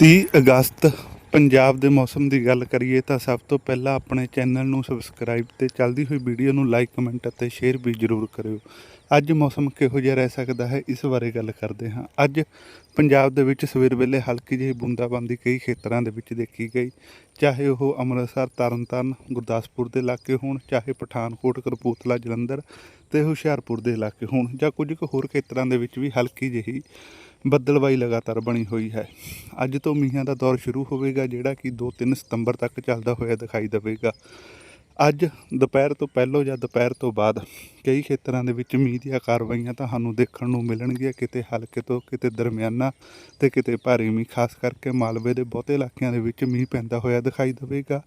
30 ਅਗਸਤ ਪੰਜਾਬ ਦੇ ਮੌਸਮ ਦੀ ਗੱਲ ਕਰੀਏ ਤਾਂ ਸਭ ਤੋਂ ਪਹਿਲਾਂ ਆਪਣੇ ਚੈਨਲ ਨੂੰ ਸਬਸਕ੍ਰਾਈਬ ਤੇ ਚੱਲਦੀ ਹੋਈ ਵੀਡੀਓ ਨੂੰ ਲਾਈਕ, ਕਮੈਂਟ ਅਤੇ ਸ਼ੇਅਰ ਵੀ ਜ਼ਰੂਰ ਕਰਿਓ। ਅੱਜ ਮੌਸਮ ਕਿਹੋ ਜਿਹਾ ਰਹਿ ਸਕਦਾ ਹੈ, ਇਸ ਬਾਰੇ ਗੱਲ ਕਰਦੇ ਹਾਂ। ਅੱਜ ਪੰਜਾਬ ਦੇ ਵਿੱਚ ਸਵੇਰ ਵੇਲੇ ਹਲਕੀ ਜਿਹੀ ਬੂੰਦਾਬਾਂਦੀ ਕਈ ਖੇਤਰਾਂ ਦੇ ਵਿੱਚ ਦੇਖੀ ਗਈ। ਚਾਹੇ ਉਹ ਅੰਮ੍ਰਿਤਸਰ, ਤਰਨਤਾਰਨ, ਗੁਰਦਾਸਪੁਰ ਦੇ ਇਲਾਕੇ ਹੋਣ, ਚਾਹੇ ਪਠਾਨਕੋਟ, ਕਪੂਰਥਲਾ, ਜਲੰਧਰ ਤੇ ਹੁਸ਼ਿਆਰਪੁਰ ਦੇ ਇਲਾਕੇ ਹੋਣ ਜਾਂ ਕੁਝ ਕੁ ਹੋਰ ਖੇਤਰਾਂ ਦੇ ਵਿੱਚ ਵੀ ਹਲਕੀ ਜਿਹੀ ਬੱਦਲਬਾਈ ਲਗਾਤਾਰ ਬਣੀ ਹੋਈ ਹੈ। ਅੱਜ ਤੋਂ ਮੀਂਹਾਂ ਦਾ ਦੌਰ ਸ਼ੁਰੂ ਹੋਵੇਗਾ, ਜਿਹੜਾ ਕਿ 2-3 ਸਤੰਬਰ ਤੱਕ ਚੱਲਦਾ ਹੋਇਆ ਦਿਖਾਈ ਦੇਵੇਗਾ। ਅੱਜ ਦੁਪਹਿਰ ਤੋਂ ਪਹਿਲਾਂ ਜਾਂ ਦੁਪਹਿਰ ਤੋਂ ਬਾਅਦ ਕਈ ਖੇਤਰਾਂ ਦੇ ਵਿੱਚ ਮੀਂਹ ਦੀਆਂ ਕਾਰਵਾਈਆਂ ਤੁਹਾਨੂੰ ਦੇਖਣ ਨੂੰ ਮਿਲਣਗੀਆਂ। ਕਿਤੇ ਹਲਕੇ ਤੋਂ ਕਿਤੇ ਦਰਮਿਆਨਾ ਤੇ ਕਿਤੇ ਭਾਰੀ ਮੀਂਹ, ਖਾਸ ਕਰਕੇ ਮਾਲਵੇ ਦੇ ਬਹੁਤੇ ਇਲਾਕਿਆਂ ਦੇ ਵਿੱਚ ਮੀਂਹ ਪੈਂਦਾ ਹੋਇਆ ਦਿਖਾਈ ਦੇਵੇਗਾ।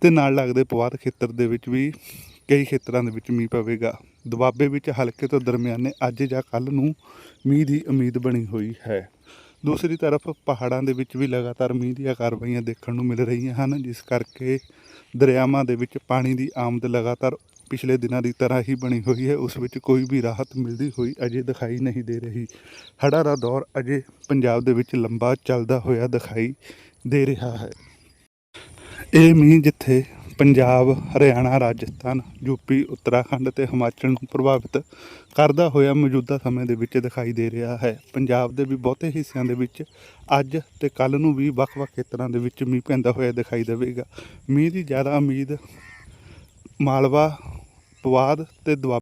ਤੇ ਨਾਲ ਲੱਗਦੇ ਪਵਾਦ ਖੇਤਰ ਦੇ ਵਿੱਚ ਵੀ ਕਈ ਖੇਤਰਾਂ ਦੇ ਵਿੱਚ ਮੀਂਹ ਪਵੇਗਾ। ਦੁਆਬੇ ਵਿੱਚ ਹਲਕੇ ਤੋਂ ਦਰਮਿਆਨੇ ਅੱਜ ਜਾਂ ਕੱਲ ਨੂੰ ਮੀਂਹ ਦੀ ਉਮੀਦ ਬਣੀ ਹੋਈ ਹੈ। ਦੂਸਰੀ ਤਰਫ ਪਹਾੜਾਂ ਦੇ ਵਿੱਚ ਵੀ ਲਗਾਤਾਰ ਮੀਂਹ ਦੀਆਂ ਕਾਰਵਾਈਆਂ ਦੇਖਣ ਨੂੰ ਮਿਲ ਰਹੀਆਂ ਹਨ, ਜਿਸ ਕਰਕੇ ਦਰਿਆਵਾਂ ਦੇ ਵਿੱਚ ਪਾਣੀ ਦੀ ਆਮਦ ਲਗਾਤਾਰ ਪਿਛਲੇ ਦਿਨਾਂ ਦੀ ਤਰ੍ਹਾਂ ਹੀ ਬਣੀ ਹੋਈ ਹੈ। ਉਸ ਵਿੱਚ ਕੋਈ ਵੀ ਰਾਹਤ ਮਿਲਦੀ ਹੋਈ ਅਜੇ ਦਿਖਾਈ ਨਹੀਂ ਦੇ ਰਹੀ। ਹੜ੍ਹਾਂ ਦਾ ਦੌਰ ਅਜੇ ਪੰਜਾਬ ਦੇ ਵਿੱਚ ਲੰਬਾ ਚੱਲਦਾ ਹੋਇਆ ਦਿਖਾਈ ਦੇ ਰਿਹਾ ਹੈ। ਇਹ ਮੀਂਹ ਜਿੱਥੇ ਪੰਜਾਬ, ਹਰਿਆਣਾ, ਰਾਜਸਥਾਨ ਯੂਪੀ ਉੱਤਰਾਖੰਡ ਤੇ ਹਿਮਾਚਲ ਨੂੰ ਪ੍ਰਭਾਵਿਤ ਕਰਦਾ ਹੋਇਆ ਮੌਜੂਦਾ ਸਮੇਂ ਦੇ ਵਿੱਚ ਦਿਖਾਈ ਦੇ ਰਿਹਾ ਹੈ। ਪੰਜਾਬ ਦੇ ਵੀ ਬਹੁਤੇ ਹਿੱਸਿਆਂ ਦੇ ਵਿੱਚ ਅੱਜ ਤੇ ਕੱਲ ਨੂੰ ਵੀ ਵੱਖ-ਵੱਖ ਖੇਤਰਾਂ ਦੇ ਵਿੱਚ ਮੀਂਹ ਪੈਂਦਾ ਹੋਇਆ ਦਿਖਾਈ ਦੇਵੇਗਾ। ਮੀਂਹ ਦੀ ਜ਼ਿਆਦਾ ਉਮੀਦ ਮਾਲਵਾ, ਪਵਾਦ ਤੇ ਦੁਆਬਾ